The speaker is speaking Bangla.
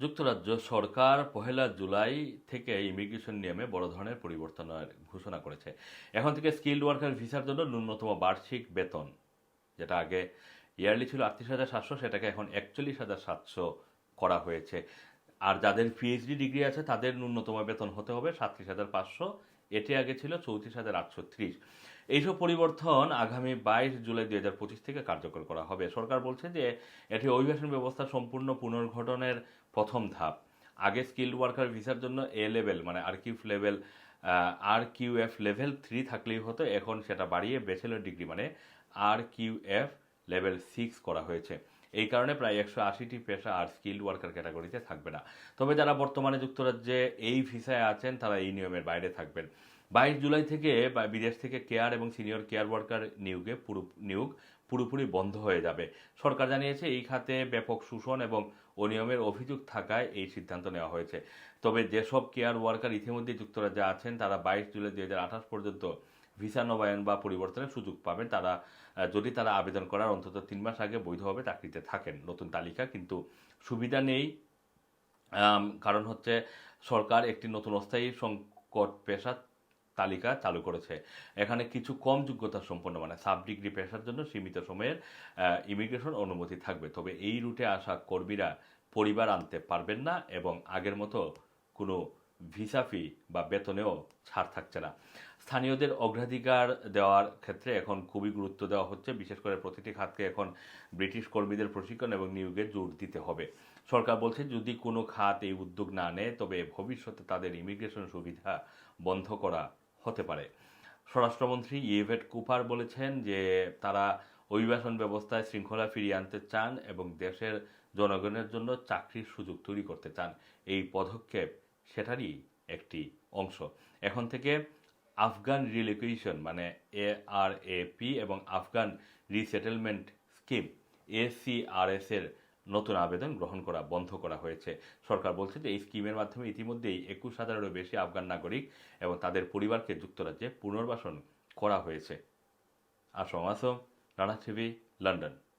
যুক্তরাজ্য সরকার পহেলা জুলাই থেকে ইমিগ্রেশন নিয়মে বড় ধরনের পরিবর্তনের ঘোষণা করেছে। এখন থেকে স্কিল্ড ওয়ার্কার ভিসার জন্য ন্যূনতম বার্ষিক বেতন, যেটা আগে ইয়ারলি ছিল আটত্রিশ হাজার সাতশো, সেটাকে এখন একচল্লিশ হাজার সাতশো করা হয়েছে। আর যাদের পিএইচডি ডিগ্রি আছে, তাদের ন্যূনতম বেতন হতে হবে সাতত্রিশ হাজার পাঁচশো। এটি আগে ছিল চৌত্রিশ হাজার আটশো ত্রিশ। এইসব পরিবর্তন আগামী বাইশ জুলাই দুই হাজার পঁচিশ থেকে কার্যকর করা হবে। সরকার বলছে যে, এটি অভিবাসন ব্যবস্থা সম্পূর্ণ পুনর্গঠনের প্রথম ধাপ। আগে স্কিল্ড ওয়ার্কার ভিসার জন্য এ লেভেল মানে R Q level R Q F level three থাকলেই হতো। এখন সেটা বাড়িয়ে ব্যাচেলর ডিগ্রি মানে R Q F level six করা হয়েছে। এই কারণে প্রায় একশো আশিটি পেশা আর স্কিল্ড ওয়ার্কার ক্যাটাগরিতে থাকবে না। তবে যারা বর্তমানে যুক্তরাজ্যে এই ভিসায় আছেন, তারা এই নিয়মের বাইরে থাকবেন। বাইশ জুলাই থেকে বিদেশ থেকে কেয়ার এবং সিনিয়র কেয়ার ওয়ার্কার নিয়োগে পুরো নিয়োগ পুরোপুরি বন্ধ হয়ে যাবে। সরকার জানিয়েছে, এই খাতে ব্যাপক শোষণ এবং অনিয়মের অভিযোগ থাকায় এই সিদ্ধান্ত নেওয়া হয়েছে। তবে যেসব কেয়ার ওয়ার্কার ইতিমধ্যে যুক্তরাজ্যে আছেন, তারা বাইশ জুলাই দু হাজার আঠাশ পর্যন্ত ভিসা নবায়ন বা পরিবর্তনের সুযোগ পাবেন। তারা যদি তারা আবেদন করার অন্তত তিন মাস আগে বৈধভাবে চাকরিতে থাকেন। নতুন তালিকা, কিন্তু সুবিধা নেই। কারণ হচ্ছে সরকার একটি নতুন অস্থায়ী সংকট পেশা তালিকা চালু করেছে। এখানে কিছু কম যোগ্যতা সম্পন্ন মানে সাব ডিগ্রি পেশার জন্য সীমিত সময়ের ইমিগ্রেশন অনুমতি থাকবে। তবে এই রুটে আসা কর্মীরা পরিবার আনতে পারবেন না এবং আগের মতো কোনো ভিসা ফি বা বেতনেও ছাড় থাকছে না। স্থানীয়দের অগ্রাধিকার দেওয়ার ক্ষেত্রে এখন খুবই গুরুত্ব দেওয়া হচ্ছে। বিশেষ করে প্রতিটি খাতকে এখন ব্রিটিশ কর্মীদের প্রশিক্ষণ এবং নিয়োগে জোর দিতে হবে। সরকার বলছে, যদি কোনো খাত এই উদ্যোগ না নেয়, তবে ভবিষ্যতে তাদের ইমিগ্রেশন সুবিধা বন্ধ করা হতে পারে। স্বরাষ্ট্রমন্ত্রী ইয়েভেট কুপার বলেছেন যে, তারা অভিবাসন ব্যবস্থায় শৃঙ্খলা ফিরিয়ে আনতে চান এবং দেশের জনগণের জন্য চাকরির সুযোগ তৈরি করতে চান। এই পদক্ষেপ সেটারই একটি অংশ। এখন থেকে আফগান রিলোকেশন মানে এ আর এ পি এবং আফগান রিসেটেলমেন্ট স্কিম এসিআরএস এর নতুন আবেদন গ্রহণ করা বন্ধ করা হয়েছে। সরকার বলছে যে এই স্কিমের মাধ্যমে ইতিমধ্যেই একুশ হাজারেরও বেশি আফগান নাগরিক এবং তাদের পরিবারকে যুক্তরাজ্যে পুনর্বাসন করা হয়েছে। Assam Assam Rana TV London.